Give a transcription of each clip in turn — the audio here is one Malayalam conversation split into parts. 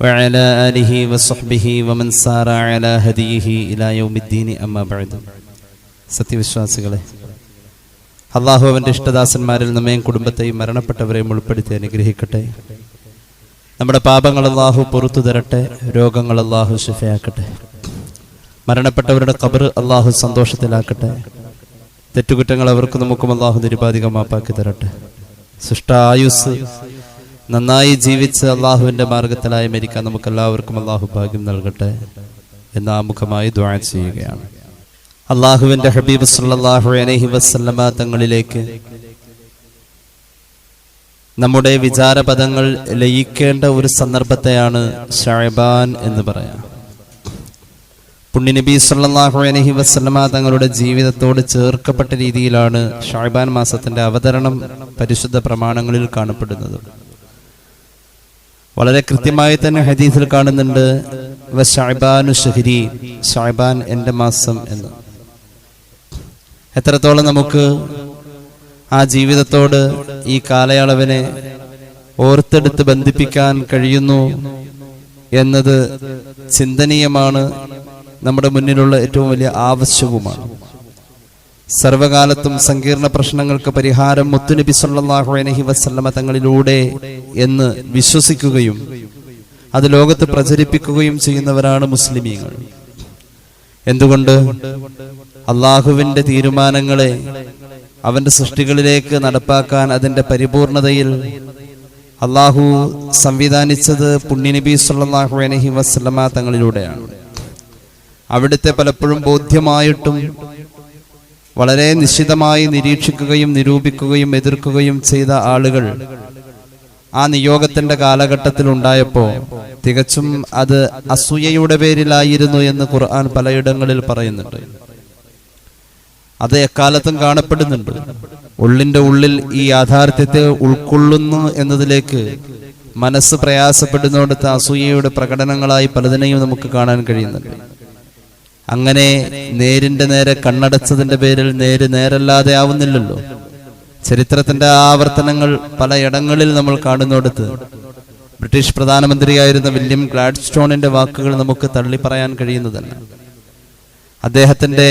وعلى آله وصحبه ومن سار على هديه إلى يوم الدين أما بعد സത്യവിശ്വാസികളെ അള്ളാഹു അവന്റെ ഇഷ്ടദാസന്മാരിൽ നമ്മയും കുടുംബത്തെയും മരണപ്പെട്ടവരെയും ഉൾപ്പെടുത്തി അനുഗ്രഹിക്കട്ടെ നമ്മുടെ പാപങ്ങൾ അള്ളാഹു പുറത്തു തരട്ടെ രോഗങ്ങൾ അള്ളാഹു ശിഫയാക്കട്ടെ മരണപ്പെട്ടവരുടെ കബർ അള്ളാഹു സന്തോഷത്തിലാക്കട്ടെ തെറ്റുകുറ്റങ്ങൾ അവർക്ക് നമുക്കും അള്ളാഹു നിരുപാധികമാപ്പാക്കി തരട്ടെ സൃഷ്ടായുസ് നന്നായി ജീവിച്ച് അള്ളാഹുവിന്റെ മാർഗത്തിലായി മരിക്കാൻ നമുക്ക് എല്ലാവർക്കും അള്ളാഹു ഭാഗ്യം നൽകട്ടെ എന്ന് ആമുഖമായി ദ്വാ ചെയ്യുകയാണ്. അള്ളാഹുവിന്റെ ഹബീബ് സല്ലല്ലാഹു അലഹി വസല്ലമ തങ്ങളിലേക്ക് നമ്മുടെ വിചാരപദങ്ങൾ ലയിക്കേണ്ട ഒരു സന്ദർഭത്തെയാണ് ഷാബാൻ എന്ന് പറയാം. പുണ്യനബി സല്ലല്ലാഹു അലഹി വസ്ലമ തങ്ങളുടെ ജീവിതത്തോട് ചേർക്കപ്പെട്ട രീതിയിലാണ് ഷാബാൻ മാസത്തിന്റെ അവതരണം പരിശുദ്ധ പ്രമാണങ്ങളിൽ കാണപ്പെടുന്നത്. വളരെ കൃത്യമായി തന്നെ ഹദീസിൽ കാണുന്നുണ്ട്. ഷഹരി എന്റെ മാസം എന്ന്. എത്രത്തോളം നമുക്ക് ആ ജീവിതത്തോട് ഈ കാലയളവിനെ ഓർത്തെടുത്ത് ബന്ധിപ്പിക്കാൻ കഴിയുന്നു എന്നത് ചിന്തനീയമാണ്. നമ്മുടെ മുന്നിലുള്ള ഏറ്റവും വലിയ ആവശ്യവുമാണ്. സർവകാലത്തും സങ്കീർണ പ്രശ്നങ്ങൾക്ക് പരിഹാരം മുത്തുനബി സല്ലല്ലാഹു അലൈഹി വസല്ലമ തങ്ങളിലൂടെ എന്ന് വിശ്വസിക്കുകയും അത് ലോകത്ത് പ്രചരിപ്പിക്കുകയും ചെയ്യുന്നവരാണ് മുസ്ലിമീങ്ങൾ. എന്തുകൊണ്ട്? അള്ളാഹുവിന്റെ തീരുമാനങ്ങളെ അവന്റെ സൃഷ്ടികളിലേക്ക് നടപ്പാക്കാൻ അതിന്റെ പരിപൂർണതയിൽ അള്ളാഹു സംവിധാനിച്ചത് പുണ്യനബി സല്ലല്ലാഹു അലൈഹി വസല്ലമ തങ്ങളിലൂടെയാണ്. അവിടുത്തെ പലപ്പോഴും ബോധ്യമായിട്ടും വളരെ നിശ്ചിതമായി നിരീക്ഷിക്കുകയും നിരൂപിക്കുകയും എതിർക്കുകയും ചെയ്ത ആളുകൾ ആ നിയോഗത്തിന്റെ കാലഘട്ടത്തിൽ ഉണ്ടായപ്പോ തികച്ചും അത് അസൂയയുടെ പേരിലായിരുന്നു എന്ന് ഖുർആൻ പലയിടങ്ങളിൽ പറയുന്നുണ്ട്. അത് എക്കാലത്തും കാണപ്പെടുന്നുണ്ട്. ഉള്ളിന്റെ ഉള്ളിൽ ഈ യാഥാർത്ഥ്യത്തെ ഉൾക്കൊള്ളുന്നു എന്നതിലേക്ക് മനസ്സ് പ്രയാസപ്പെടുന്നിടത്ത് അസൂയയുടെ പ്രകടനങ്ങളായി പലതിനെയും നമുക്ക് കാണാൻ കഴിയുന്നുണ്ട്. അങ്ങനെ നേരിന്റെ നേരെ കണ്ണടച്ചതിന്റെ പേരിൽ നേര് നേരല്ലാതെ ആവുന്നില്ലല്ലോ. ചരിത്രത്തിന്റെ ആവർത്തനങ്ങൾ പലയിടങ്ങളിൽ നമ്മൾ കാണുന്നിടത്ത്. ബ്രിട്ടീഷ് പ്രധാനമന്ത്രിയായിരുന്ന വില്യം ഗ്ലാഡ്സ്റ്റോണിന്റെ വാക്കുകൾ നമുക്ക് തള്ളി പറയാൻ കഴിയുന്നതല്ല. അദ്ദേഹത്തിന്റെ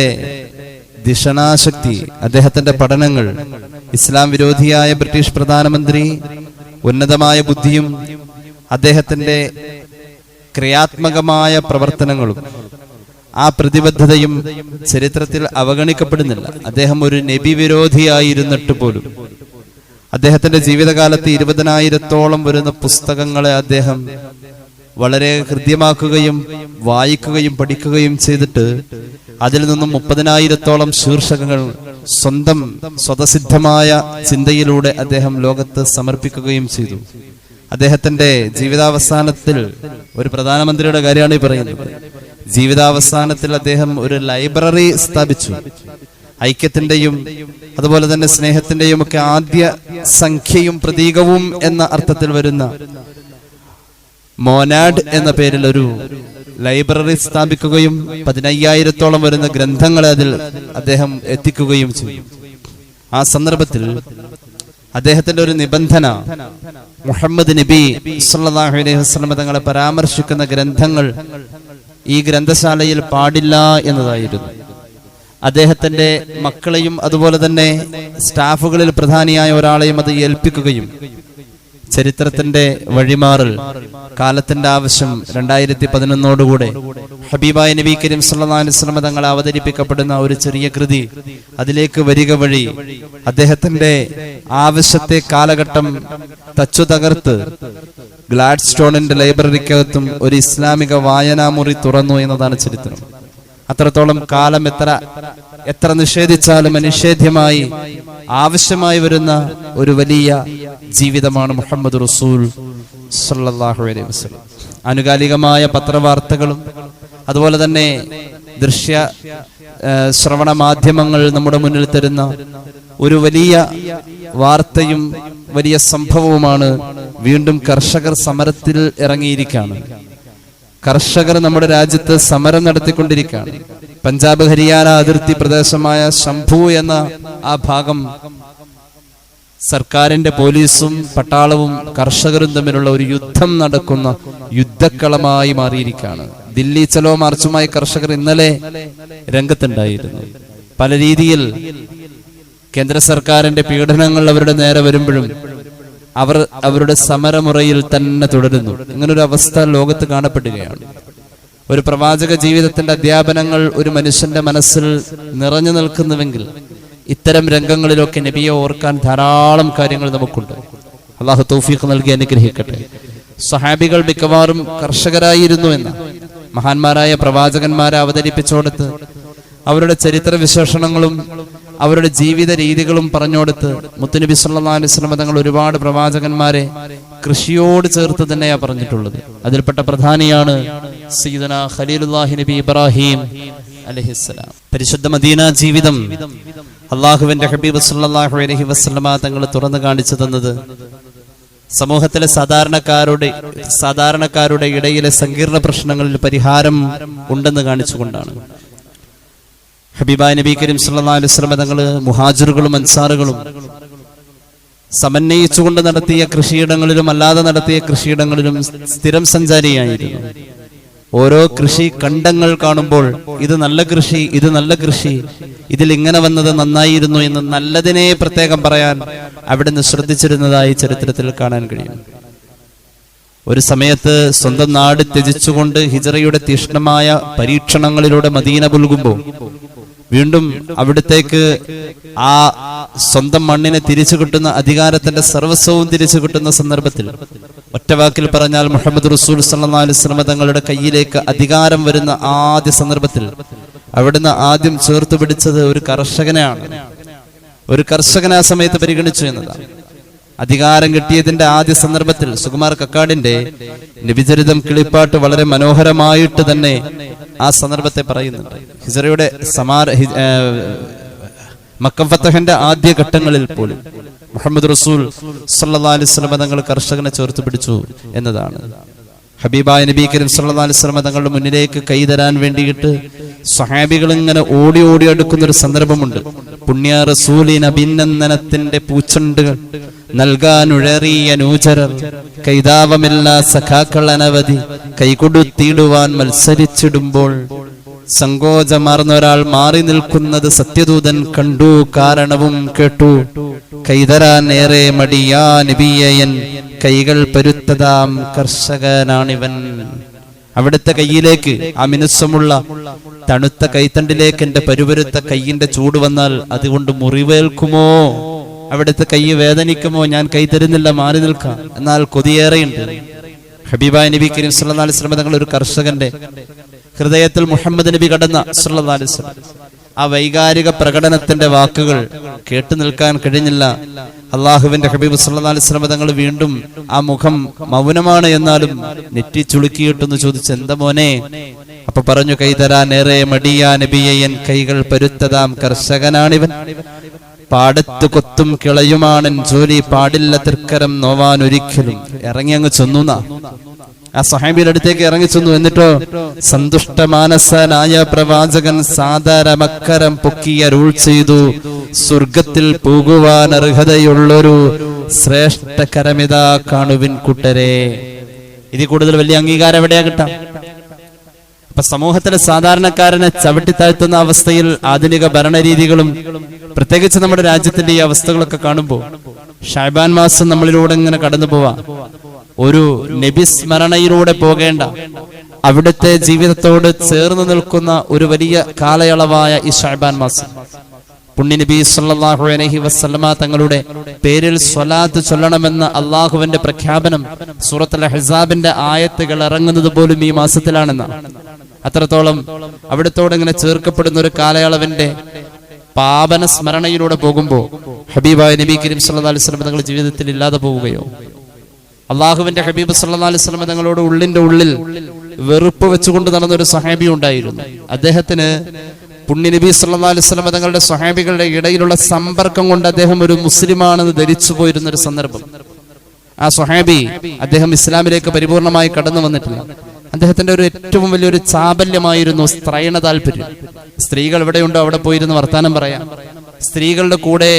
ദിഷണാശക്തി അദ്ദേഹത്തിന്റെ പഠനങ്ങൾ ഇസ്ലാം വിരോധിയായ ബ്രിട്ടീഷ് പ്രധാനമന്ത്രി ഉന്നതമായ ബുദ്ധിയും അദ്ദേഹത്തിന്റെ ക്രിയാത്മകമായ പ്രവർത്തനങ്ങളും ആ പ്രതിബദ്ധതയും ചരിത്രത്തിൽ അവഗണിക്കപ്പെടുന്നില്ല. അദ്ദേഹം ഒരു നബി വിരോധിയായിരുന്നിട്ട് പോലും. അദ്ദേഹത്തിന്റെ ജീവിതകാലത്ത് ഇരുപതിനായിരത്തോളം വരുന്ന പുസ്തകങ്ങളെ അദ്ദേഹം വളരെ ഹൃദ്യമാക്കുകയും വായിക്കുകയും പഠിക്കുകയും ചെയ്തിട്ട് അതിൽ നിന്നും മുപ്പതിനായിരത്തോളം ശീർഷകങ്ങൾ സ്വന്തം സ്വതസിദ്ധമായ ചിന്തയിലൂടെ അദ്ദേഹം ലോകത്ത് സമർപ്പിക്കുകയും ചെയ്തു. അദ്ദേഹത്തിന്റെ ജീവിതാവസാനത്തിൽ ഒരു പ്രധാനമന്ത്രിയുടെ കാര്യമാണ് ഈ പറയുന്നത്. ജീവിതാവസാനത്തിൽ അദ്ദേഹം ഒരു ലൈബ്രറി സ്ഥാപിച്ചു. ഐക്യത്തിന്റെയും അതുപോലെ തന്നെ സ്നേഹത്തിന്റെയും ഒക്കെ ആദ്യ സംഖ്യയും പ്രതീകവും എന്ന അർത്ഥത്തിൽ വരുന്ന മോനാഡ് എന്ന പേരിൽ ഒരു ലൈബ്രറി സ്ഥാപിക്കുകയും പതിനയ്യായിരത്തോളം വരുന്ന ഗ്രന്ഥങ്ങളെ അതിൽ അദ്ദേഹം എത്തിക്കുകയും ചെയ്യും ആ സന്ദർഭത്തിൽ അദ്ദേഹത്തിന്റെ ഒരു നിബന്ധന മുഹമ്മദ് നബി അലൈഹി വസല്ലം തങ്ങളെ പരാമർശിക്കുന്ന ഗ്രന്ഥങ്ങൾ ഈ ഗ്രന്ഥശാലയിൽ പാടില്ല എന്നതായിരുന്നു. അദ്ദേഹത്തിന്റെ മക്കളെയും അതുപോലെ തന്നെ സ്റ്റാഫുകളിൽ പ്രധാനിയായ ഒരാളെയും അത് ഏൽപ്പിക്കുകയും ചരിത്രത്തിന്റെ വഴിമാറൽ കാലത്തിന്റെ ആവശ്യം രണ്ടായിരത്തി പതിനൊന്നോടുകൂടെ ഹബീബായ നബി കരീം വസല്ലം തങ്ങൾ അവതരിപ്പിക്കപ്പെടുന്ന ഒരു ചെറിയ കൃതി അതിലേക്ക് വരിക വഴി അദ്ദേഹത്തിന്റെ ആവശ്യത്തെ കാലഘട്ടം തച്ചു തകർത്ത് ഗ്ലാഡ്സ്റ്റോണിന്റെ ലൈബ്രറിക്കകത്തും ഒരു ഇസ്ലാമിക വായനാമുറി തുറന്നു എന്നതാണ് ചരിത്രം. അത്രത്തോളം കാലം എത്ര എത്ര നിഷേധിച്ചാലും അനിഷേധ്യമായി ആവശ്യമായി വരുന്ന ഒരു വലിയ ജീവിതമാണ് മുഹമ്മദ് റസൂൽ അനുകാലികമായ പത്രവാർത്തകളും അതുപോലെ തന്നെ ദൃശ്യ ശ്രവണ മാധ്യമങ്ങൾ നമ്മുടെ മുന്നിൽ തരുന്ന ഒരു വലിയ വാർത്തയും വലിയ സംഭവവുമാണ് വീണ്ടും കർഷകർ സമരത്തിൽ ഇറങ്ങിയിരിക്കുകയാണ്. കർഷകർ നമ്മുടെ രാജ്യത്ത് സമരം നടത്തിക്കൊണ്ടിരിക്കുകയാണ്. പഞ്ചാബ് ഹരിയാന അതിർത്തി പ്രദേശമായ ശംഭു എന്ന ആ ഭാഗം സർക്കാരിന്റെ പോലീസും പട്ടാളവും കർഷകരും തമ്മിലുള്ള ഒരു യുദ്ധം നടക്കുന്ന യുദ്ധക്കളമായി മാറിയിരിക്കുകയാണ്. ദില്ലി ചലോ മാർച്ചുമായി കർഷകർ ഇന്നലെ രംഗത്തുണ്ടായിരുന്നു. പല രീതിയിൽ കേന്ദ്ര സർക്കാരിന്റെ പീഡനങ്ങൾ അവരുടെ നേരെ വരുമ്പോഴും അവർ അവരുടെ സമരമുറയിൽ തന്നെ തുടരുന്നു. ഇങ്ങനൊരു അവസ്ഥ ലോകത്ത് കാണപ്പെടുകയാണ്. ഒരു പ്രവാചക ജീവിതത്തിന്റെ അധ്യാപനങ്ങൾ ഒരു മനുഷ്യന്റെ മനസ്സിൽ നിറഞ്ഞു നിൽക്കുന്നുവെങ്കിൽ ഇത്തരം രംഗങ്ങളിലൊക്കെ നബിയെ ഓർക്കാൻ ധാരാളം കാര്യങ്ങൾ നമുക്കുണ്ട്. അള്ളാഹു തൗഫീഖ് നൽകി അനുഗ്രഹിക്കട്ടെ. സഹാബികൾ മിക്കവാറും കർഷകരായിരുന്നു എന്ന്. മഹാന്മാരായ പ്രവാചകന്മാരെ അവതരിപ്പിച്ചോടത്ത് അവരുടെ ചരിത്ര വിശേഷണങ്ങളും അവരുടെ ജീവിത രീതികളും പറഞ്ഞുകൊടുത്ത് മുത്തുനബി സല്ലാ അലൈഹി വസല്ലം തങ്ങൾ ഒരുപാട് പ്രവാചകന്മാരെ കൃഷിയോട് ചേർത്ത് തന്നെയാ പറഞ്ഞിട്ടുള്ളത്. അതിൽപ്പെട്ട പ്രധാനിയാണ് സീദന ഖലീലുല്ലാഹി നബി ഇബ്രാഹിം അലൈഹിസ്സലാം പരിശുദ്ധ മദീന ജീവിതം അള്ളാഹുവിന്റെ ഹബീബ് സല്ലല്ലാഹു അലൈഹി വസ്ലമ തങ്ങൾ തുറന്നു കാണിച്ചു തന്നത് സമൂഹത്തിലെ സാധാരണക്കാരുടെ സാധാരണക്കാരുടെ ഇടയിലെ സങ്കീർണ പ്രശ്നങ്ങളിൽ പരിഹാരം ഉണ്ടെന്ന് കാണിച്ചുകൊണ്ടാണ്. ഹബീബായ് നബി കരീം സല്ലല്ലാഹു അലൈഹി വസല്ലം തങ്ങൾ മുഹാജിറുകളും അൻസാറുകളും സമന്വയിച്ചുകൊണ്ട് നടത്തിയ കൃഷിയിടങ്ങളിലും അല്ലാതെ നടത്തിയ കൃഷിയിടങ്ങളിലും സ്ഥിരം സഞ്ചാരിയായിരുന്നു. ഓരോ കൃഷി കണ്ടങ്ങൾ കാണുമ്പോൾ ഇത് നല്ല കൃഷി ഇത് നല്ല കൃഷി ഇതിൽ ഇങ്ങനെ വന്നത് നന്നായിരുന്നു എന്ന് നല്ലതിനെ പ്രത്യേകം പറയാൻ അവിടുന്ന് ശ്രദ്ധിച്ചിരുന്നതായി ചരിത്രത്തിൽ കാണാൻ കഴിയും. ഒരു സമയത്ത് സ്വന്തം നാട് ത്യജിച്ചുകൊണ്ട് ഹിജറയുടെ തീഷ്ണമായ പരീക്ഷണങ്ങളിലൂടെ മദീന പുൽകുമ്പോൾ വീണ്ടും അവിടത്തേക്ക് ആ സ്വന്തം മണ്ണിനെ തിരിച്ചു കിട്ടുന്ന അധികാരത്തിന്റെ സർവസ്വവും തിരിച്ചു കിട്ടുന്ന സന്ദർഭത്തിൽ ഒറ്റവാക്കിൽ പറഞ്ഞാൽ മുഹമ്മദ് റസൂൽ വസല്ലം തങ്ങളുടെ കയ്യിലേക്ക് അധികാരം വരുന്ന ആദ്യ സന്ദർഭത്തിൽ അവിടുന്ന് ആദ്യം ചേർത്ത് പിടിച്ചത് ഒരു കർഷകനെയാണ്. ഒരു കർഷകനെ ആ സമയത്ത് പരിഗണിച്ചു എന്നതാണ്. അധികാരം കിട്ടിയതിന്റെ ആദ്യ സന്ദർഭത്തിൽ സുകുമാർ കക്കാടിന്റെ നിബിചരിതം കിളിപ്പാട്ട് വളരെ മനോഹരമായിട്ട് തന്നെ ആ സന്ദർഭത്തെ പറയുന്നുണ്ട് ഹിസറയുടെ സമാര ഹി- ഏ, മക്കം ഫത്തഹിന്റെ ആദ്യ ഘട്ടങ്ങളിൽ പോലും മുഹമ്മദ് റസൂൽ സല്ലല്ലാഹു അലൈഹി വസല്ലം തങ്ങൾ കർഷകനെ ചേർത്ത് പിടിച്ചു എന്നതാണ്. ഹബീബായ നബി കരീം സല്ലാ അലൈഹി വസല്ലം തങ്ങളുടെ മുന്നിലേക്ക് കൈതരാൻ വേണ്ടിയിട്ട് സഹാബികൾ ഇങ്ങനെ ഓടി ഓടി അടുക്കുന്ന ഒരു സന്ദർഭമുണ്ട്. പുണ്യ റസൂലിൻ അഭിനന്ദനത്തിന്റെ പൂച്ചണ്ടുകൾ. നൽകാനുഴറിയ നൂചരർ കൈതാവമില്ല സഖാക്കൾ അനവധി കൈകൊടുത്തിടുവാൻ മത്സരിച്ചിടുമ്പോൾ സങ്കോചമാർന്ന ഒരാൾ മാറി നിൽക്കുന്നത് സത്യദൂതൻ കണ്ടു കാരണവും കേട്ടു. കൈതരാൻ ഏറെ മടിയാ നബിയയൻ കൈകൾ പരുത്തതാം കർഷകനാണിവൻ. അവിടുത്തെ കയ്യിലേക്ക് ആ മിനുസമുള്ള തണുത്ത കൈത്തണ്ടിലേക്ക് എന്റെ പരുപരുത്ത കയ്യിന്റെ ചൂട് വന്നാൽ അതുകൊണ്ട് മുറിവേൽക്കുമോ? അവിടുത്തെ കൈ വേദനിക്കുമോ? ഞാൻ കൈ തരുന്നില്ല മാറി നിൽക്കാം. എന്നാൽ കൊതിയേറെയുണ്ട്. ഹബീബായ നബി കരീം സുല്ലാ അലൈഹി വസല്ലം തങ്ങൾ ഒരു കർഷകന്റെ ഹൃദയത്തിൽ മുഹമ്മദ് നബി കടന്ന സുല്ലാ അലൈഹി വസല്ലം. ആ വൈകാരിക പ്രകടനത്തിന്റെ വാക്കുകൾ കേട്ടു നിൽക്കാൻ കഴിഞ്ഞില്ല. അള്ളാഹുവിന്റെ ഹബീബ് സല്ലല്ലാഹു അലൈഹി വസല്ലം തങ്ങൾ വീണ്ടും ആ മുഖം മൗനമാണ് എന്നാലും നെറ്റി ചുളുക്കിയിട്ടെന്ന് ചോദിച്ചു എന്താ മോനെ? അപ്പൊ പറഞ്ഞു കൈ തരാൻ ഏറെ മടിയാ നബിയൻ കൈകൾ പരുത്തതാം കർഷകനാണിവൻ. പാടത്ത് കൊത്തും കിളയുമാണൻ ജോലി പാടില്ല തൃക്കരം നോവാൻ ഒരിക്കലും. ഇറങ്ങി അങ്ങ് ചെന്നു ആ സഹാബിയുടെ അടുത്തേക്ക് ഇറങ്ങി ചെന്നു. എന്നിട്ടോ സന്തുഷ്ട മാനസനായ പ്രവാചകൻ സാധാരമക്കരം പൊക്കിയ റൂൾ ചെയ്തു. സ്വർഗത്തിൽ പോകുവാൻ അർഹതയുള്ളൊരു ശ്രേഷ്ഠ കരമിതാ കാണുവിൻ കൂട്ടരെ. ഇതിൽ കൂടുതൽ വലിയ അംഗീകാരം എവിടെയാ കിട്ടാം? അപ്പൊ സമൂഹത്തിലെ സാധാരണക്കാരനെ ചവിട്ടിത്താഴ്ത്തുന്ന അവസ്ഥയിൽ ആധുനിക ഭരണരീതികളും പ്രത്യേകിച്ച് നമ്മുടെ രാജ്യത്തിന്റെ ഈ അവസ്ഥകളൊക്കെ കാണുമ്പോൾ ഷാബാൻ മാസം നമ്മളിലൂടെ ഇങ്ങനെ കടന്നു പോവാ. ഒരു നബിസ്മരണയിലൂടെ പോകേണ്ട അവിടുത്തെ ജീവിതത്തോട് ചേർന്ന് നിൽക്കുന്ന ഒരു വലിയ കാലയളവായ ഈ ഷാബാൻ മാസം. പുണ്യനബി സല്ലല്ലാഹു അലൈഹി വസല്ലമ തങ്ങളുടെ പേരിൽ സ്വലാത്ത് ചൊല്ലണമെന്ന അള്ളാഹുവിന്റെ പ്രഖ്യാപനം സൂറത്തുൽ ഹസാബിന്റെ ആയത്തുകൾ ഇറങ്ങുന്നത് പോലും ഈ മാസത്തിലാണെന്നാണ് അത്രത്തോളം അവിടത്തോടെ ഇങ്ങനെ ചേർക്കപ്പെടുന്ന ഒരു കാലയളവിന്റെ പാപന സ്മരണയിലൂടെ പോകുമ്പോൾ ഹബീബായ നബി കരീം സല്ലല്ലാഹു അലൈഹി വസല്ലം തങ്ങളുടെ ജീവിതത്തിൽ ഇല്ലാതെ പോവുകയോ അള്ളാഹുവിന്റെ ഹബീബ് സല്ലാ അലൈഹി സ്വലമ തങ്ങളോട് ഉള്ളിന്റെ ഉള്ളിൽ വെറുപ്പ് വെച്ചുകൊണ്ട് നടന്ന ഒരു സഹാബി ഉണ്ടായിരുന്നു അദ്ദേഹത്തിന് പുണ്യ നബി സല്ലാ അലൈഹി സ്വലമ തങ്ങളുടെ സ്വഹാബികളുടെ ഇടയിലുള്ള സമ്പർക്കം കൊണ്ട് അദ്ദേഹം ഒരു മുസ്ലിമാണെന്ന് ധരിച്ചു പോയിരുന്ന ഒരു സന്ദർഭം. ആ സ്വഹാബി അദ്ദേഹം ഇസ്ലാമിലേക്ക് പരിപൂർണമായി കടന്നു വന്നിട്ടില്ല. അദ്ദേഹത്തിന്റെ ഒരു ഏറ്റവും വലിയൊരു ചാബല്യമായിരുന്നു സ്ത്രൈണ താല്പര്യം. സ്ത്രീകൾ എവിടെയുണ്ടോ അവിടെ പോയിരുന്ന് വർത്താനം പറയാം. സ്ത്രീകളുടെ കൂടെ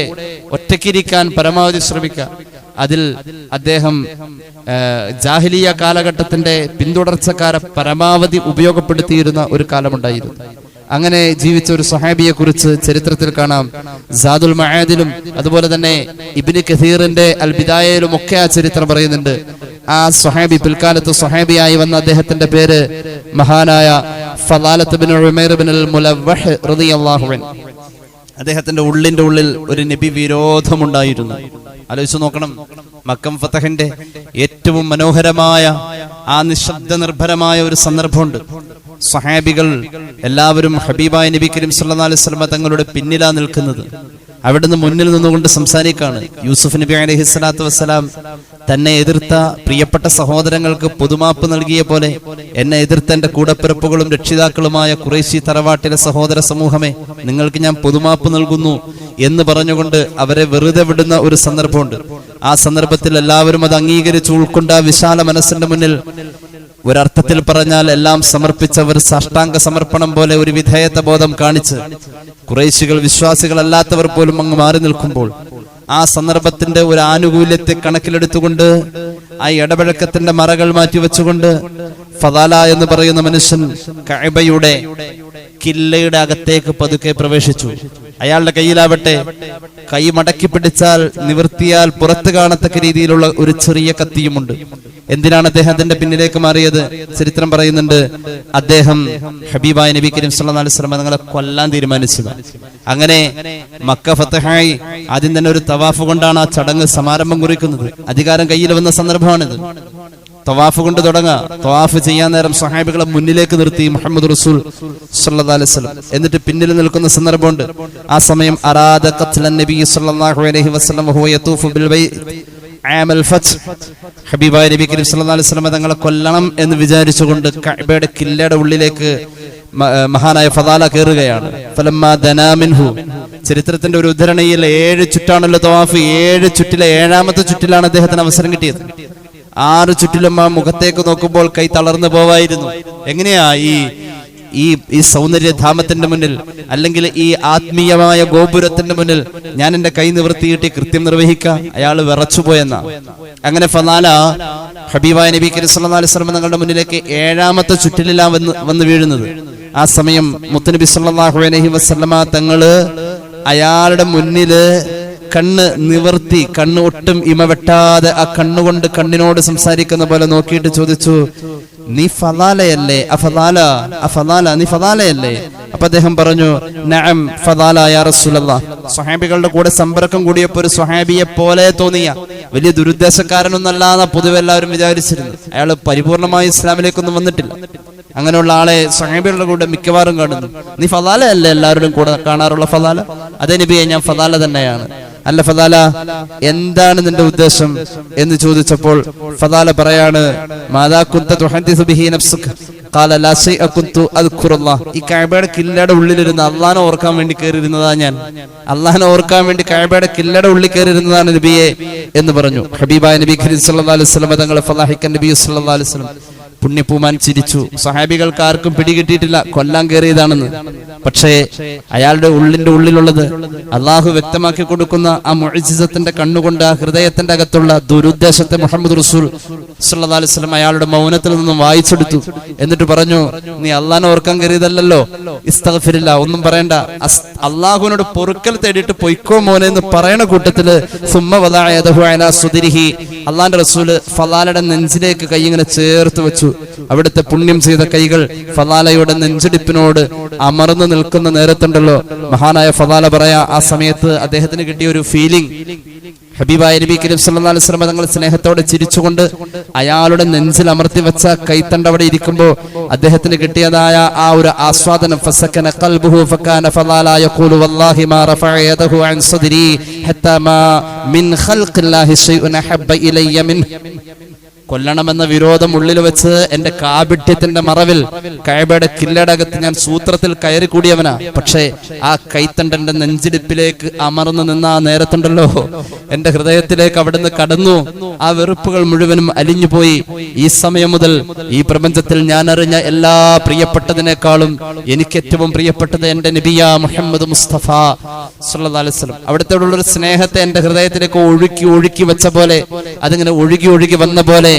ഒറ്റക്കിരിക്കാൻ പരമാവധി ശ്രമിക്കാം അതിൽ അദ്ദേഹം ജാഹിലിയ കാലഘട്ടത്തിന്റെ പിന്തുടർച്ചക്കാരെ പരമാവധി ഉപയോഗപ്പെടുത്തിയിരുന്ന ഒരു കാലമുണ്ടായിരുന്നു. അങ്ങനെ ജീവിച്ച ഒരു സഹാബിയെ കുറിച്ച് ചരിത്രത്തിൽ കാണാം. സാദുൽ മഹാദിലും അതുപോലെ തന്നെ ഇബിന് കസീറിന്റെ അൽ ബിദായയിലും ഒക്കെ ആ ചരിത്രം പറയുന്നുണ്ട്. ആ സുഹാബി പിൽക്കാലത്ത് സുഹാബിയായി വന്ന അദ്ദേഹത്തിന്റെ പേര് മഹാനായ അദ്ദേഹത്തിന്റെ ഉള്ളിന്റെ ഉള്ളിൽ ഒരു നബി വിരോധമുണ്ടായിരുന്നു. ആലോചിച്ച് നോക്കണം. മക്കം ഫത്തഹിന്റെ ഏറ്റവും മനോഹരമായ ആ നിശബ്ദ നിർഭരമായ ഒരു സന്ദർഭമുണ്ട്. സഹാബികൾ എല്ലാവരും ഹബീബായ നബി കരീം അലൈഹി വസല്ലം തങ്ങളുടെ പിന്നിലാ നിൽക്കുന്നത്. അവിടുന്ന് മുന്നിൽ നിന്നുകൊണ്ട് സംസാരിക്കാണ്. യൂസുഫ് നബി അലൈഹി സ്വലാത്തു വസ്സലാം തന്നെ എതിർത്ത പ്രിയപ്പെട്ട സഹോദരങ്ങൾക്ക് പൊതുമാപ്പ് നൽകിയ പോലെ എന്നെ എതിർത്ത എന്റെ കൂടപ്പിറപ്പുകളും രക്ഷിതാക്കളുമായ കുറേശി തറവാട്ടിലെ സഹോദര സമൂഹമേ നിങ്ങൾക്ക് ഞാൻ പൊതുമാപ്പ് നൽകുന്നു എന്ന് പറഞ്ഞുകൊണ്ട് അവരെ വെറുതെ വിടുന്ന ഒരു സന്ദർഭമുണ്ട്. ആ സന്ദർഭത്തിൽ എല്ലാവരും അത് അംഗീകരിച്ച് ഉൾക്കൊണ്ട വിശാല മനസ്സിന്റെ മുന്നിൽ ഒരർത്ഥത്തിൽ പറഞ്ഞാൽ എല്ലാം സമർപ്പിച്ചവർ സാഷ്ടാംഗ സമർപ്പണം പോലെ ഒരു വിധേയത ബോധം കാണിച്ച് കുറേശികൾ വിശ്വാസികളല്ലാത്തവർ പോലും അങ്ങ് മാറി നിൽക്കുമ്പോൾ ആ സന്ദർഭത്തിന്റെ ഒരു ആനുകൂല്യത്തെ കണക്കിലെടുത്തുകൊണ്ട് ആ ഇടപഴക്കത്തിന്റെ മറകൾ മാറ്റിവെച്ചുകൊണ്ട് ഫതാല എന്ന് പറയുന്ന മനുഷ്യൻ കഅബയുടെ കില്ലയുടെ അകത്തേക്ക് പതുക്കെ പ്രവേശിച്ചു. അയാളുടെ കയ്യിലാവട്ടെ കൈ മടക്കി പിടിച്ചാൽ നിവർത്തിയാൽ പുറത്തു കാണത്തക്ക രീതിയിലുള്ള ഒരു ചെറിയ കത്തിയുമുണ്ട്. എന്തിനാണ് അദ്ദേഹത്തിന്റെ പിന്നിലേക്ക് മാറിയത്? ചരിത്രം പറയുന്നുണ്ട് അദ്ദേഹം ഹബീബായ നബി കരീം അലൈഹി വസല്ലം തങ്ങളെ കൊല്ലാൻ തീരുമാനിച്ചത്. അങ്ങനെ മക്ക ഫത്തഹായി ആദ്യം തന്നെ ഒരു തവാഫ് കൊണ്ടാണ് ആ ചടങ്ങ് സമാരംഭം കുറിക്കുന്നത്. അധികാരം കയ്യിൽ വന്ന സന്ദർഭമാണിത്. തവാഫ് കൊണ്ട് തുടങ്ങാ. തവാഫ് ചെയ്യാൻ നേരം സഹാബികളെ മുന്നിലേക്ക് നിർത്തി മുഹമ്മദ് റസൂൽ വസല്ലം. എന്നിട്ട് പിന്നിൽ നിൽക്കുന്ന സന്ദർഭമുണ്ട്. ആ സമയം അറാദ നബി സല്ലല്ലാഹു അലൈഹി വസല്ലം ഹുവ യതൂഫു ബിൽ ബൈത്ത് ഹബീബായ നബി കരീം സല്ലല്ലാഹു അലൈഹി വസല്ലം തങ്ങളെ കൊല്ലണം എന്ന് വിചാരിച്ചുകൊണ്ട് കഅബയുടെ കില്ലയുടെ ഉള്ളിലേക്ക് മഹാനായ ഫദാല കയറുകയാണ്. ദനാമിൻഹു ചരിത്രത്തിന്റെ ഒരു ഉദ്ധരണിയിൽ ഏഴ് ചുറ്റാണല്ലോ തവാഫ്. ഏഴ് ചുറ്റിലെ ഏഴാമത്തെ ചുറ്റിലാണ് അദ്ദേഹത്തിന് അവസരം കിട്ടിയത്. ആറ് ചുറ്റിലും ആ മുഖത്തേക്ക് നോക്കുമ്പോൾ കൈ തളർന്നു പോവായിരുന്നു. എങ്ങനെയാ ഈ ഈ ഈ സൗന്ദര്യധാമത്തിന്റെ മുന്നിൽ അല്ലെങ്കിൽ ഈ ആത്മീയമായ ഗോപുരത്തിന്റെ മുന്നിൽ ഞാൻ എന്റെ കൈ നിവർത്തിയിട്ട് കൃത്യം നിർവഹിക്കുക അയാൾ വിറച്ചുപോയെന്ന. അങ്ങനെ ഫലാല ഹബീബായ നബി കരീം സ്വലം തങ്ങളുടെ മുന്നിലേക്ക് ഏഴാമത്തെ ചുറ്റിലാ വന്ന് വന്ന് വീഴുന്നത്. ആ സമയം മുത്തനബി സല്ലല്ലാഹു അലൈഹി വസല്ലമ തങ്ങൾ അയാളുടെ മുന്നിൽ കണ്ണ് നിവർത്തി കണ്ണ് ഒട്ടും ഇമവെട്ടാതെ ആ കണ്ണുകൊണ്ട് കണ്ണിനോട് സംസാരിക്കുന്ന പോലെ നോക്കിയിട്ട് ചോദിച്ചു നീ ഫലാലയല്ലേ അഫലാല അഫലാല നീ ഫലാലയല്ലേ അപ്പൊ അദ്ദേഹം പറഞ്ഞു നഅം ഫലാല യാ റസൂലുള്ള സ്വഹാബികളുടെ കൂടെ സമ്പർക്കം കൂടിയപ്പോ ഒരു സ്വഹാബിയെ പോലെ തോന്നിയ വലിയ ദുരുദ്ദേശക്കാരനൊന്നല്ലാന്ന പൊതുവെ എല്ലാവരും വിചാരിച്ചിരുന്നു. അയാൾ പരിപൂർണമായി ഇസ്ലാമിലേക്കൊന്നും വന്നിട്ടില്ല. അങ്ങനെയുള്ള ആളെ സ്വഹാബികളുടെ കൂടെ മിക്കവാറും കാണുന്നു. നീ ഫലാല അല്ലേ എല്ലാവരുടെയും കൂടെ കാണാറുള്ള ഫലാല അതെ നബിയെ ഞാൻ ഫലാല തന്നെയാണ്. അല്ല ഫതാല എന്താണ് നിന്റെ ഉദ്ദേശം എന്ന് ചോദിച്ചപ്പോൾ ഫതാല പറയാണ് ഈ കില്ലയുടെ ഉള്ളിലിരുന്ന് അള്ളഹാനെ ഓർക്കാൻ വേണ്ടി കയറിയിരുന്നതാ ഞാൻ. അള്ളഹാനെ ഓർക്കാൻ വേണ്ടി കഅബയുടെ കില്ലയുടെ ഉള്ളിൽ കയറിയിരുന്നതാണ് നബിയെ എന്ന് പറഞ്ഞു. ഹബീബായ നബി ഖലീസ് അലൈഹി വസല്ലം തങ്ങൾ ഫലാഹിക്കൻ നബി സല്ലല്ലാഹു അലൈഹി വസല്ലം. പുണ്യപൂമാൻ ചിരിച്ചു. സഹാബികൾക്ക് ആർക്കും പിടികിട്ടിയിട്ടില്ല. കൊല്ലാൻ കയറിയതാണെന്ന്. പക്ഷേ അയാളുടെ ഉള്ളിന്റെ ഉള്ളിലുള്ളത് അള്ളാഹു വ്യക്തമാക്കി കൊടുക്കുന്ന ആ മൊഴിജിസത്തിന്റെ കണ്ണുകൊണ്ട് ആ ഹൃദയത്തിന്റെ അകത്തുള്ള ദുരുദ്ദേശത്തെ മുഹമ്മദ് റസൂൽ അലൈഹി വസല്ലം അയാളുടെ മൗനത്തിൽ നിന്നും വായിച്ചെടുത്തു. എന്നിട്ട് പറഞ്ഞു നീ അള്ളാഹിനെ ഓർക്കാൻ കയറിയതല്ലോ ഇസ്തഫിരില്ല ഒന്നും പറയണ്ട. അള്ളാഹുവിനോട് പൊറുക്കൽ തേടിയിട്ട് പൊയ്ക്കോ മോനെ എന്ന് പറയണ കൂട്ടത്തിൽ സുമ്മ സുദിരിഹി. അള്ളാന്റെ റസൂൽ ഫലാലയുടെ നെഞ്ചിലേക്ക് കൈ ഇങ്ങനെ ചേർത്ത് വെച്ചു. അവിടുത്തെ പുണ്യം ചെയ്ത കൈകൾ ഫലാലയുടെ നെഞ്ചിടിപ്പിനോട് അമർന്നു നിൽക്കുന്ന നേരത്തുണ്ടല്ലോ. മഹാനായ ഫലാല പറയാ ആ സമയത്ത് അദ്ദേഹത്തിന് കിട്ടിയ ഒരു ഫീലിംഗ് ഹബീബായ നബി കരീം സല്ലല്ലാഹു അലൈഹി വസല്ലം തങ്ങൾ സ്നേഹത്തോടെ ചിരിച്ചുകൊണ്ട് അയാളുടെ നെഞ്ചിൽ അമർത്തി വെച്ച കൈത്തണ്ട അവിടെ ഇരിക്കുമ്പോൾ അദ്ദേഹത്തിന് കിട്ടിയതായ ആ ഒരു ആസ്വാദനം ഫസക്കന ഖൽബുഹു ഫകാന ഫലാല യഖൂലു വല്ലാഹി മാ റഫഅ യദഹു അൻ സദ്രി ഹത്താ മാ മിൻ ഖൽഖില്ലാഹി ശൈഉൻ അഹബ്ബ ഇലയ്യ മിൻ. കൊല്ലണമെന്ന വിരോധം ഉള്ളിൽ വെച്ച് എന്റെ കാപിട്യത്തിന്റെ മറവിൽ കഴബയുടെ കില്ലടകത്ത് ഞാൻ സൂത്രത്തിൽ കയറി കൂടിയവനാ പക്ഷേ ആ കൈത്തണ്ടന്റെ നെഞ്ചിടിപ്പിലേക്ക് അമർന്നു നിന്ന ആ നേരത്തുണ്ടല്ലോ. എന്റെ ഹൃദയത്തിലേക്ക് അവിടുന്ന് കടന്നു. ആ വെറുപ്പുകൾ മുഴുവനും അലിഞ്ഞുപോയി. ഈ സമയം മുതൽ ഈ പ്രപഞ്ചത്തിൽ ഞാൻ അറിഞ്ഞ എല്ലാ പ്രിയപ്പെട്ടതിനേക്കാളും എനിക്ക് ഏറ്റവും പ്രിയപ്പെട്ടത് എന്റെ നബിയ മുഹമ്മദ് മുസ്തഫ സല്ലല്ലാഹു അലൈഹി വസല്ലം. അവിടുത്തെ ഒരു സ്നേഹത്തെ എന്റെ ഹൃദയത്തിലേക്ക് ഒഴുക്കി ഒഴുക്കി വെച്ച പോലെ അതിങ്ങനെ ഒഴുകി ഒഴുകി വന്ന പോലെ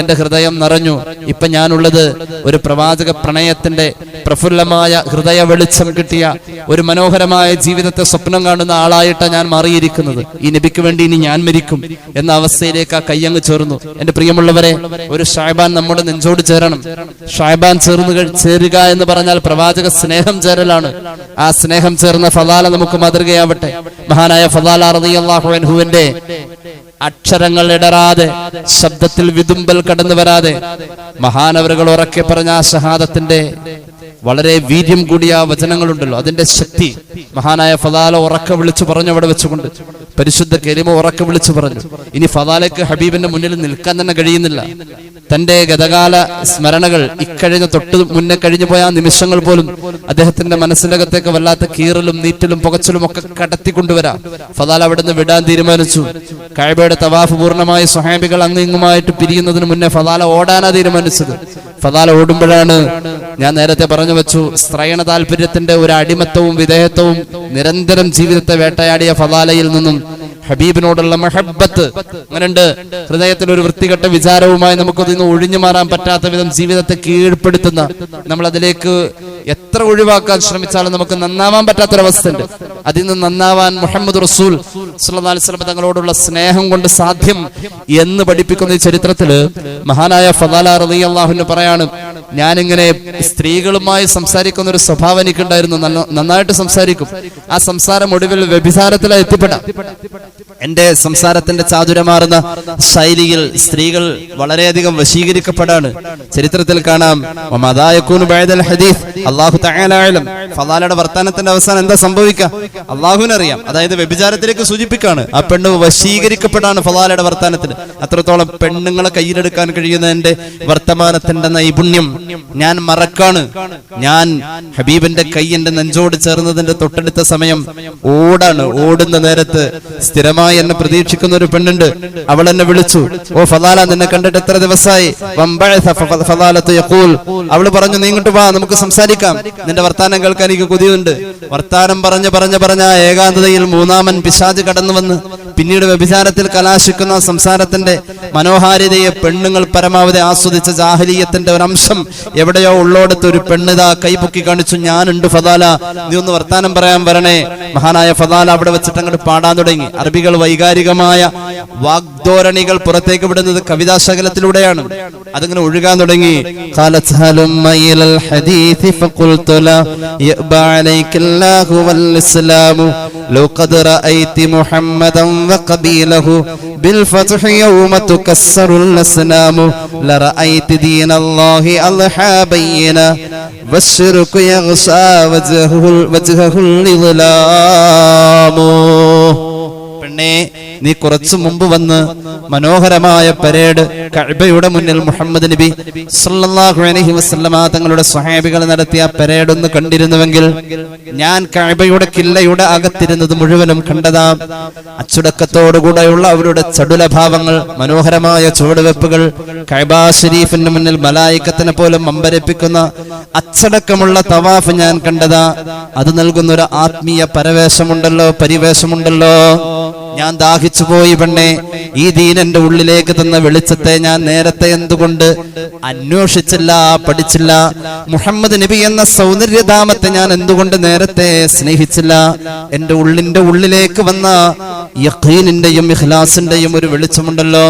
എന്റെ ഹൃദയം നിറഞ്ഞു. ഇപ്പൊ ഞാനുള്ളത് ഒരു പ്രവാചക പ്രണയത്തിന്റെ പ്രഫുല്ലമായ ഹൃദയ വെളിച്ചം കിട്ടിയ ഒരു മനോഹരമായ ജീവിതത്തെ സ്വപ്നം കാണുന്ന ആളായിട്ടാണ് ഞാൻ മാറിയിരിക്കുന്നത്. ഈ നബിക്ക് വേണ്ടി ഇനി ഞാൻ മരിക്കും എന്ന അവസ്ഥയിലേക്ക് ആ കയ്യങ്ങ് ചേർന്നു. എന്റെ പ്രിയമുള്ളവരെ ഒരു ഷായ്ബാൻ നമ്മുടെ നെഞ്ചോട് ചേരണം. ഷായ്ബാൻ ചേർന്ന് ചേരുക എന്ന് പറഞ്ഞാൽ പ്രവാചക സ്നേഹം ചേരലാണ്. ആ സ്നേഹം ചേർന്ന ഫലാല നമുക്ക് മാതൃകയാവട്ടെ മഹാനായ ഫലാല റളിയല്ലാഹു അൻഹുവിന്റെ അക്ഷരങ്ങൾ ഇടറാതെ ശബ്ദത്തിൽ വിതുമ്പൽ കടന്നു വരാതെ മഹാനവറുകൾ ഉറക്കെ പറഞ്ഞ ആ ഷഹാദത്തിന്റെ വളരെ വീര്യം കൂടിയ വചനങ്ങളുണ്ടല്ലോ. അതിന്റെ ശക്തി മഹാനായ ഫലാല ഉറക്കെ വിളിച്ചു പറഞ്ഞു അവിടെ വെച്ചുകൊണ്ട് പരിശുദ്ധ കരിമ ഉറക്കെ വിളിച്ചു പറഞ്ഞു. ഇനി ഫതാലയ്ക്ക് ഹബീബിന്റെ മുന്നിൽ നിൽക്കാൻ തന്നെ കഴിയുന്നില്ല. തന്റെ ഗതകാല സ്മരണകൾ ഇക്കഴിഞ്ഞ തൊട്ട് മുന്നേ കഴിഞ്ഞു പോയ നിമിഷങ്ങൾ പോലും അദ്ദേഹത്തിന്റെ മനസ്സിനകത്തേക്ക് വല്ലാത്ത കീറലും നീറ്റലും പുകച്ചിലും ഒക്കെ കടത്തിക്കൊണ്ടുവരാം. ഫതാൽ അവിടുന്ന് വിടാൻ തീരുമാനിച്ചു. കഴബയുടെ തവാഫ് പൂർണമായി സ്വഹാബികൾ അങ്ങ് ഇങ്ങുമായിട്ട് പിരിയുന്നതിന് മുന്നേ ഫതാല ഓടാനാ തീരുമാനിച്ചത്. ഫതാല ഓടുമ്പോഴാണ് ഞാൻ നേരത്തെ പറഞ്ഞു വെച്ചു സ്ത്രയണ താല്പര്യത്തിന്റെ ഒരു അടിമത്തവും വിധേയത്വവും നിരന്തരം ജീവിതത്തെ വേട്ടയാടിയ ഫതാലയിൽ നിന്നും ഹബീബിനോടുള്ള മഹബത്ത്. അങ്ങനെയുണ്ട്. ഹൃദയത്തിൽ ഒരു വൃത്തികെട്ട വിചാരവുമായി നമുക്കതിന്ന് ഒഴിഞ്ഞു മാറാൻ പറ്റാത്ത വിധം ജീവിതത്തെ കീഴ്പ്പെടുത്തുന്ന നമ്മൾ അതിലേക്ക് എത്ര ഒഴിവാക്കാൻ ശ്രമിച്ചാലും നമുക്ക് നന്നാവാൻ പറ്റാത്തൊരവസ്ഥ ഉണ്ട് അതിൽ നിന്ന് നന്നാവാൻ മുഹമ്മദ് റസൂൽ സുല്ലാസ്ലം തങ്ങളോടുള്ള സ്നേഹം കൊണ്ട് സാധ്യം എന്ന് പഠിപ്പിക്കുന്ന ഈ ചരിത്രത്തിൽ മഹാനായ ഫലാല റലി അള്ളാഹുന് പറയാണ് ഞാനിങ്ങനെ സ്ത്രീകളുമായി സംസാരിക്കുന്ന ഒരു സ്വഭാവം എനിക്കുണ്ടായിരുന്നു. നന്നായിട്ട് സംസാരിക്കും. ആ സംസാരം ഒടുവിൽ വ്യഭിചാരത്തിലാണ് എത്തിപ്പെടാം. എന്റെ സംസാരത്തിന്റെ ചാതുരമാർന്ന ശൈലിയിൽ സ്ത്രീകൾ വളരെയധികം വശീകരിക്കപ്പെടാണ്. ചരിത്രത്തിൽ കാണാം അല്ലാഹു തആല അഅലം ഫദാലയുടെ വർത്തമാനത്തിന്റെ അവസാനം എന്താ സംഭവിക്കുക? അള്ളാഹുവിനറിയാം അതായത് വ്യഭിചാരത്തിലേക്ക് സൂചിപ്പിക്കാണ് ആ പെണ്ണ് വശീകരിക്കപ്പെടാണ് ഫലാലയുടെ വർത്തമാനത്തിന്. അത്രത്തോളം പെണ്ണുങ്ങളെ കയ്യിലെടുക്കാൻ കഴിയുന്ന എന്റെ വർത്തമാനത്തിന്റെ നൈപുണ്യം ഞാൻ മറക്കാണ്. ഞാൻ ഹബീബിന്റെ കൈ എന്റെ നെഞ്ചോട് ചേർന്നതിന്റെ തൊട്ടടുത്ത സമയം ഓടാണ്. ഓടുന്ന നേരത്ത് സ്ഥിരമായി എന്നെ പ്രതീക്ഷിക്കുന്ന ഒരു പെണ്ണുണ്ട്. അവൾ എന്നെ വിളിച്ചു. ഓ ഫലാല നിന്നെ കണ്ടിട്ട് എത്ര ദിവസമായി? അവൾ പറഞ്ഞു നീ ഇങ്ങോട്ട് വാ നമുക്ക് സംസാരിക്കാം. നിന്റെ വർത്താനം കേൾക്കാൻ എനിക്ക് കൊതിയുണ്ട്. വർത്താനം പറഞ്ഞ് പറഞ്ഞ് പറഞ്ഞ ഏകാന്തതയിൽ മൂന്നാമൻ പിശാജ് കടന്നു വന്ന് പിന്നീട് വ്യഭിചാരത്തിൽ കലാശിക്കുന്ന ആ സംസാരത്തിന്റെ മനോഹാരിതയെ പെണ്ണുങ്ങൾ പരമാവധി ആസ്വദിച്ച ജാഹലീയത്തിന്റെ ഒരു അംശം എവിടെയോ ഉള്ളോടത്ത് ഒരു പെണ്ണിതാ കൈപൊക്കി കാണിച്ചു ഞാനുണ്ട് ഫതാല നീ ഒന്ന് വർത്താനം പറയാൻ വരണേ മഹാനായ ഫതാല അവിടെ വെച്ചിട്ട് അങ്ങോട്ട് പാടാൻ തുടങ്ങി അറബികൾ വൈകാരികമായ വാഗ്ധോരണികൾ പുറത്തേക്ക് വിടുന്നത് കവിതാശകലത്തിലൂടെയാണ് അതിങ്ങനെ ഒഴുകാൻ തുടങ്ങി قالت هلم إلى الحديث فقلت لا يأبى عليك الله والإسلام لو قد رأيت محمدا وقبيله بالفتح يوم تكسر الأسنام لرأيت دين الله أضحى بينا والشرك يغشى وجهه وجهه الإظلام പെണ്ണേ നീ കുറച്ചു മുമ്പ് വന്ന് മനോഹരമായ പരേഡ് കഅബയുടെ മുന്നിൽ മുഹമ്മദ് നബി സല്ലല്ലാഹു അലൈഹി വസല്ലമ തങ്ങളുടെ സ്വഹാബികൾ നടത്തിയ പരേഡ് ഒന്ന് കണ്ടിരുന്നുവെങ്കിൽ ഞാൻ കഅബയുടെ കില്ലയുടെ അകത്തിരുന്നത് മുഴുവനും കണ്ടതാ. അച്ചുടക്കത്തോടുകൂടെയുള്ള അവരുടെ ചടുലഭാവങ്ങൾ മനോഹരമായ ചുവടുവെപ്പുകൾ കഅബ ഷരീഫിന്റെ മുന്നിൽ മലായിക്കത്തിനെ പോലും അമ്പരപ്പിക്കുന്ന അച്ചടക്കമുള്ള തവാഫ് ഞാൻ കണ്ടതാ. അത് നൽകുന്ന ഒരു ആത്മീയ പരവേശമുണ്ടല്ലോ പരിവേശമുണ്ടല്ലോ. ഞാൻ ദാഹിച്ചു പോയി പെണ്ണെ. ഈ ദീൻ എന്റെ ഉള്ളിലേക്ക് തന്ന വെളിച്ചത്തെ ഞാൻ നേരത്തെ എന്തുകൊണ്ട് അന്വേഷിച്ചില്ല പഠിച്ചില്ല? മുഹമ്മദ് നബി എന്ന സൗന്ദര്യധാമത്തെ ഞാൻ എന്തുകൊണ്ട് നേരത്തെ സ്നേഹിച്ചില്ല? എന്റെ ഉള്ളിന്റെ ഉള്ളിലേക്ക് വന്ന യഖീനിന്റെയും ഇഖ്ലാസിന്റെയും ഒരു വെളിച്ചമുണ്ടല്ലോ.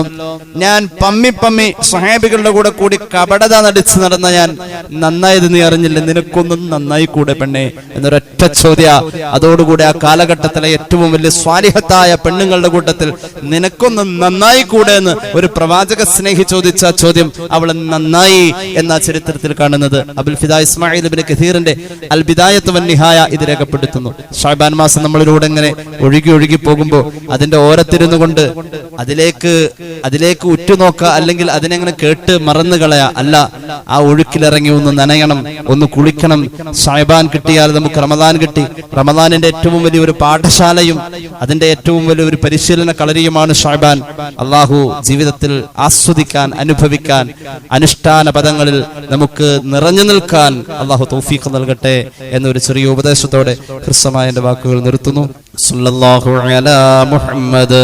ഞാൻ പമ്മി പമ്മി സ്വഹാബികളുടെ കൂടെ കൂടി കപടത നടിച്ച് നടന്ന ഞാൻ നന്നായത് നീ അറിഞ്ഞില്ല? നിനക്കൊന്നും നന്നായി കൂടെ പെണ്ണെ. എന്നൊരൊറ്റ ചോദ്യ. അതോടുകൂടി ആ കാലഘട്ടത്തിലെ ഏറ്റവും വലിയ സ്വാലിഹത്തായ പെണ്ണുങ്ങളുടെ കൂട്ടത്തിൽ നിനക്കൊന്നും നന്നായി കൂടെ എന്ന് ഒരു പ്രവാചക സ്നേഹി ചോദിച്ച ചോദ്യം അവൾ നന്നായി എന്ന ചരിത്രത്തിൽ കാണുന്നത്. അബുൽ ഫിദ ഇസ്മായിൽ കഥീറിന്റെ അൽ ബിദായത്ത് വൻ നിഹായ ഇത് രേഖപ്പെടുത്തുന്നു. ഷാബാൻ മാസം നമ്മളിലൂടെ ഇങ്ങനെ ഒഴുകി ഒഴുകി പോകുമ്പോൾ അതിന്റെ ഓരത്തിരുന്നു കൊണ്ട് അതിലേക്ക് അതിലേക്ക് ഉറ്റുനോക്കുക അല്ലെങ്കിൽ അതിനെങ്ങനെ കേട്ട് മറന്നു കളയാ. അല്ല ആ ഒഴുക്കിലിറങ്ങി ഒന്ന് നനയണം ഒന്ന് കുളിക്കണം. സാഹിബാൻ കിട്ടിയാൽ നമുക്ക് റമദാൻ കിട്ടി. റമദാനിന്റെ ഏറ്റവും വലിയ ഒരു പാഠശാലയും അതിന്റെ ഏറ്റവും വലിയ ഒരു പരിശീലന കളരിയുമാണ് ഷായ്ബാൻ അള്ളാഹു ജീവിതത്തിൽ ആസ്വദിക്കാൻ അനുഭവിക്കാൻ അനുഷ്ഠാന പദങ്ങളിൽ നമുക്ക് നിറഞ്ഞു നിൽക്കാൻ അള്ളാഹു തൗഫീഖ് നൽകട്ടെ എന്നൊരു ചെറിയ ഉപദേശത്തോടെ ഹൃസ്വമായ വാക്കുകൾ നിർത്തുന്നു. സല്ലല്ലാഹു അലാ മുഹമ്മദ്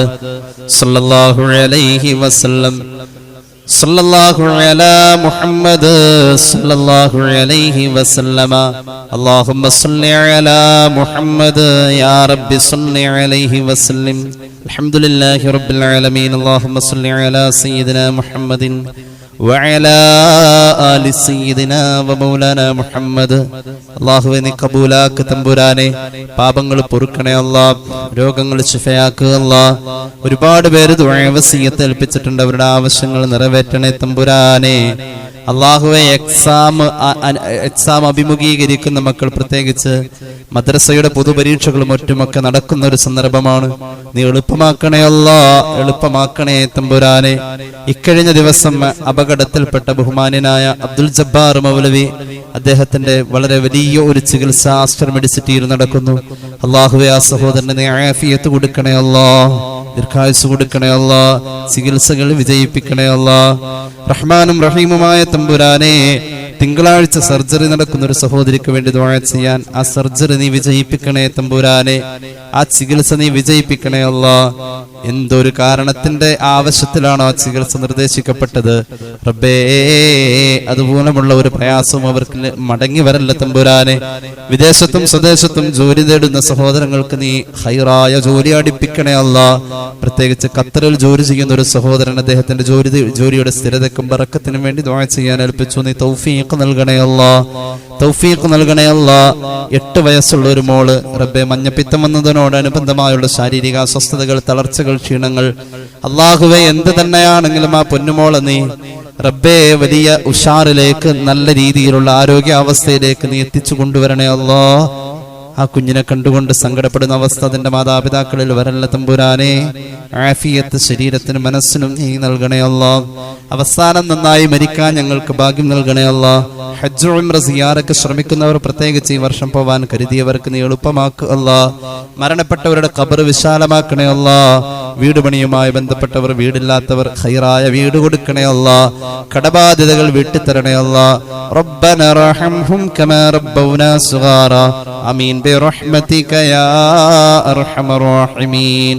സല്ലല്ലാഹു അലൈഹി വസല്ലം. സല്ലല്ലാഹു അലാ മുഹമ്മദ് സല്ലല്ലാഹു അലൈഹി വസല്ലമ. അല്ലാഹുമ്മ സല്ലി അലാ മുഹമ്മദ് യാ റബ്ബി സല്ലി അലൈഹി വസല്ലം. അൽഹംദുലില്ലാഹി റബ്ബിൽ ആലമീൻ. അല്ലാഹുമ്മ സല്ലി അലാ സയ്യിദിനാ മുഹമ്മദിൻ وعلى آل سيدنا ومولانا മുഹമ്മദ് അള്ളാഹുവെ നീ കബൂലാക്ക് തമ്പുരാനെ പാപങ്ങൾ പൊറുക്കണേ അല്ലാ രോഗങ്ങൾ ശിഫയാക്കുക അല്ലാ ഒരുപാട് പേര് ദുഴവസീയത്ത് ഏൽപ്പിച്ചിട്ടുണ്ട് അവരുടെ ആവശ്യങ്ങൾ നിറവേറ്റണേ തമ്പുരാനെ അള്ളാഹുവെ എക്സാം എക്സാം അഭിമുഖീകരിക്കുന്ന മക്കൾ പ്രത്യേകിച്ച് മദ്രസയുടെ പൊതുപരീക്ഷകളും മറ്റുമൊക്കെ നടക്കുന്ന ഒരു സന്ദർഭമാണ്. നീ എളുപ്പമാക്കണേ അല്ലാ എളുപ്പമാക്കണേ തമ്പുരാനെ. ഇക്കഴിഞ്ഞ ദിവസം അപകടത്തിൽപ്പെട്ട ബഹുമാനായ അബ്ദുൽ ജബ്ബാർ മൗലവി അദ്ദേഹത്തിന്റെ വളരെ വലിയ ഒരു ചികിത്സ മെഡിസിറ്റിയിൽ നടക്കുന്നു. അള്ളാഹുവെ ആ സഹോദരന് ആഫിയത്ത് കൊടുക്കണേ അല്ലാ. ദീർഘായുസ് കൊടുക്കണേ അല്ല. ചികിത്സകൾ വിജയിപ്പിക്കണേ അല്ല. റഹ്മാനും റഹീമുമായ തമ്പുരാനെ തിങ്കളാഴ്ച സർജറി നടക്കുന്ന ഒരു സഹോദരിക്ക് വേണ്ടി ദുആ ചെയ്യാൻ ആ സർജറി നീ വിജയിപ്പിക്കണേ തമ്പുരാനെ. ആ ചികിത്സ നീ വിജയിപ്പിക്കണേ അല്ല. എന്തൊരു കാരണത്തിന്റെ ആവശ്യത്തിലാണോ ആ ചികിത്സ നിർദ്ദേശിക്കപ്പെട്ടത്? റബ്ബേ അതുപോലെയുള്ള ഒരു പ്രയാസവും അവർക്ക് മടങ്ങി വരല്ല തമ്പുരാനെ. വിദേശത്തും സ്വദേശത്തും ജോലി നേടുന്ന സഹോദരങ്ങൾക്ക് നീ ഹൈറായ ജോലി അടിപ്പിക്കണേ അല്ല. പ്രത്യേകിച്ച് ഖത്തറിൽ ജോലി ചെയ്യുന്ന ഒരു സഹോദരൻ അദ്ദേഹത്തിന്റെ ജോലി ജോലിയുടെ സ്ഥിരതക്കും ബറക്കത്തിനും വേണ്ടി ദുആ ചെയ്യാൻ ഏൽപ്പിച്ചു. നീ തൗഫീഖ് നൽകണേ അല്ല. തൗഫീഖ് നൽകണേ അല്ല. എട്ട് വയസ്സുള്ള ഒരു മോൾ റബ്ബെ മഞ്ഞപ്പിത്തം വന്നതിനോടനുബന്ധമായുള്ള ശാരീരിക അസ്വസ്ഥതകൾ തളർച്ചകൾ ക്ഷീണങ്ങൾ. അള്ളാഹുവെ എന്ത് തന്നെയാണെങ്കിലും ആ പൊന്നുമോളെ നീ റബ്ബെ വലിയ ഉഷാറിലേക്ക് നല്ല രീതിയിലുള്ള ആരോഗ്യാവസ്ഥയിലേക്ക് നീ എത്തിച്ചു കൊണ്ടുവരണേ അല്ലോ. ആ കുഞ്ഞിനെ കണ്ടുകൊണ്ട് സങ്കടപ്പെടുന്ന അവസ്ഥ അതിന്റെ മാതാപിതാക്കളിൽ വരല്ല തമ്പുരാനെ. ആഫിയത്ത് ശരീരത്തിന് മനസ്സിനും നീ നൽകണയല്ല അവസാനം നന്നായി മരിക്കാൻ ഞങ്ങൾക്ക് ഭാഗ്യം നൽകണയല്ല ഹജ്ജ് ഉംറ ശ്രമിക്കുന്നവർ പ്രത്യേകിച്ച് ഈ വർഷം പോവാൻ കരുതിയവർക്ക് നീ എളുപ്പമാക്കുക മരണപ്പെട്ടവരുടെ കബർ വിശാലമാക്കണയല്ല വീട് പണിയുമായി ബന്ധപ്പെട്ടവർ വീടില്ലാത്തവർ ഹൈറായ വീട് കൊടുക്കണയല്ല കടബാധ്യതകൾ വീട്ടിത്തരണയല്ല റബ്ബന റഹംഹും കമാ റബ്ബൗനാ അമീൻ. ബിറഹ്മതിക യാ അർഹമർ റഹീമീൻ.